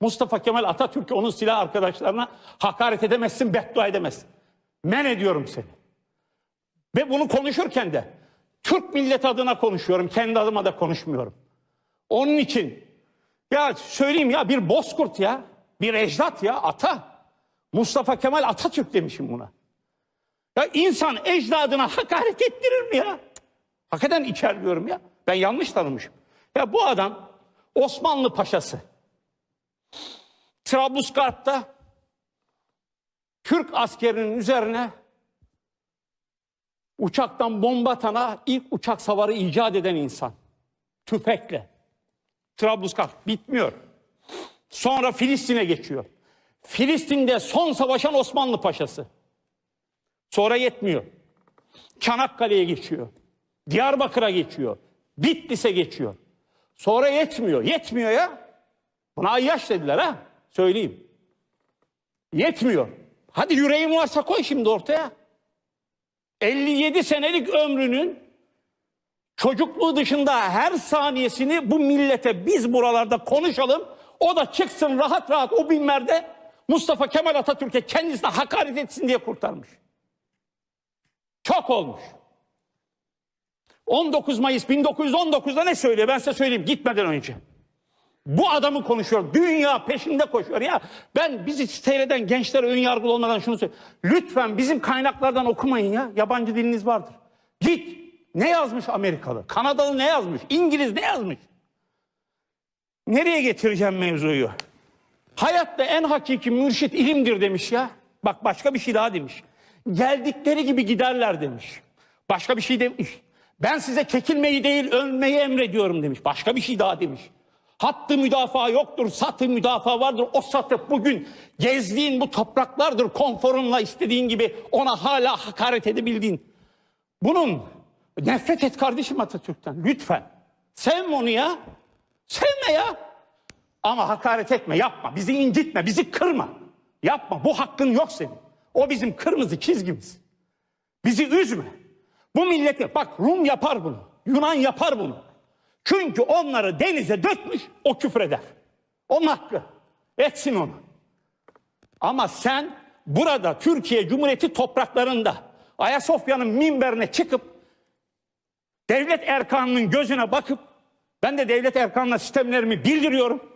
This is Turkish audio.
Mustafa Kemal Atatürk'ü onun silah arkadaşlarına hakaret edemezsin, beddua edemezsin. Men ediyorum seni. Ve bunu konuşurken de Türk milleti adına konuşuyorum, kendi adıma da konuşmuyorum. Onun için ya söyleyeyim ya bir bozkurt ya, bir ecdat ya, ata. Mustafa Kemal Atatürk demişim buna. Ya insan ecdadına hakaret ettirir mi ya? Hakikaten içerliyorum ya. Ben yanlış tanımışım. Ya bu adam Osmanlı Paşası. Trablusgarp'ta Türk askerinin üzerine uçaktan bomba atana ilk uçak savarı icat eden insan. Tüfekle. Trablusgarp bitmiyor. Sonra Filistin'e geçiyor. Filistin'de son savaşan Osmanlı Paşası. Sonra yetmiyor. Çanakkale'ye geçiyor. Diyarbakır'a geçiyor. Bitlis'e geçiyor. Sonra yetmiyor. Yetmiyor ya. Buna ayyaş dediler ha. Söyleyeyim. Yetmiyor. Hadi yüreğin varsa koy şimdi ortaya. 57 senelik ömrünün çocukluğu dışında her saniyesini bu millete biz buralarda konuşalım. O da çıksın rahat rahat o binlerde Mustafa Kemal Atatürk'e kendisine hakaret etsin diye kurtarmış. Çok olmuş. 19 Mayıs 1919'da ne söylüyor ben size söyleyeyim gitmeden önce. Bu adamı konuşuyor. Dünya peşinde koşuyor. Ya ben bizi seyreden gençlere ön yargılı olmadan şunu söyleyeyim. Lütfen bizim kaynaklardan okumayın ya. Yabancı diliniz vardır. Git. Ne yazmış Amerikalı? Kanadalı ne yazmış? İngiliz ne yazmış? Nereye getireceğim mevzuyu? Hayatta en hakiki mürşit ilimdir demiş ya. Bak başka bir şey daha demiş. Geldikleri gibi giderler demiş. Başka bir şey demiş. Ben size çekilmeyi değil ölmeyi emrediyorum demiş. Başka bir şey daha demiş. Hattı müdafaa yoktur, satı müdafaa vardır. O satı bugün gezdiğin bu topraklardır. Konforunla istediğin gibi ona hala hakaret edebildiğin. Bunun nefret et kardeşim Atatürk'ten lütfen. Sevme onu ya. Sevme ya. Ama hakaret etme, yapma. Bizi incitme, bizi kırma. Yapma. Bu hakkın yok senin. O bizim kırmızı çizgimiz. Bizi üzme. Bu milleti bak Rum yapar bunu. Yunan yapar bunu. Çünkü onları denize dökmüş o küfreder. Onun hakkı. Etsin onu. Ama sen burada Türkiye Cumhuriyeti topraklarında Ayasofya'nın minberine çıkıp devlet erkanının gözüne bakıp ben de devlet erkanına sistemlerimi bildiriyorum.